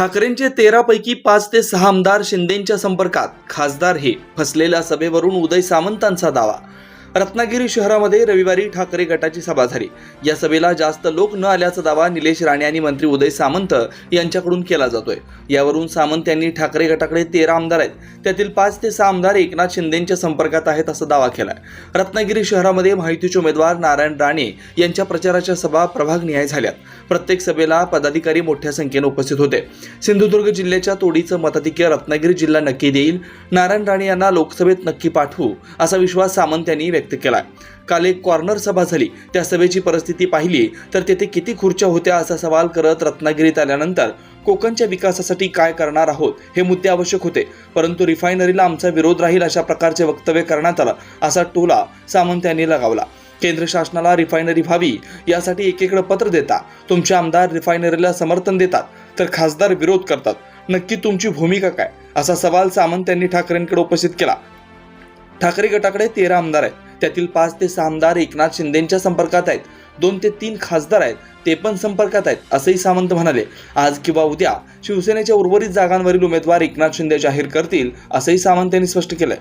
ठाकरेंचे तेरा पैकी पाच ते सहा आमदार शिंदेंच्या संपर्कात खासदार हे फसलेल्या सभेवरून उदय सामंतांचा दावा. रत्नागिरी शहरामध्ये रविवारी ठाकरे गटाची सभा झाली. या सभेला जास्त लोक न आल्याचा दावा निलेश राणे आणि मंत्री उदय सामंत यांच्याकडून केला जातोय. यावरून सामंत यांनी ठाकरे गटाकडे तेरा आमदार आहेत. त्यातील पाच ते सहा आमदार एकनाथ शिंदेंच्या संपर्कात आहेत असा दावा केलाय. रत्नागिरी शहरामध्ये माहितीचे उमेदवार नारायण राणे यांच्या प्रचाराच्या सभा प्रभागनिहाय झाल्यात. प्रत्येक सभेला पदाधिकारी मोठ्या संख्येने उपस्थित होते. सिंधुदुर्ग जिल्ह्याच्या तोडीचं मताधिक्य रत्नागिरी जिल्हा नक्की देईल. नारायण राणे यांना लोकसभेत नक्की पाठवू असा विश्वास सामंत यांनी व्यक्त केलाय. काल एक कॉर्नर सभा झाली. त्या सभेची परिस्थिती पाहिली तर तेथे किती खुर्च्या होत्या असा सवाल करत रत्नागिरीत आल्यानंतर कोकणच्या विकासासाठी काय करणार आहोत हे मुद्दे आवश्यक होते. परंतु रिफायनरीला आमचा विरोध राहील अशा प्रकारचे वक्तव्य करण्यात आलं असा टोला सामंत यांनी लगावला. केंद्र शासनाला रिफायनरी व्हावी यासाठी एकीकडे पत्र देता तुमचे आमदार रिफायनरीला समर्थन देतात तर खासदार विरोध करतात. नक्की तुमची भूमिका काय? असा सवाल सामंत यांनी ठाकरेंकडे उपस्थित केला. ठाकरे गटाकडे तेरा आमदार आहेत. त्यातील पाच ते सहा आमदार एकनाथ शिंदेच्या संपर्कात आहेत. दोन ते तीन खासदार आहेत ते पण संपर्कात आहेत असंही सामंत म्हणाले. आज किंवा उद्या शिवसेनेच्या उर्वरित जागांवरील उमेदवार एकनाथ शिंदे जाहीर करतील असंही सामंत यांनी स्पष्ट केलंय.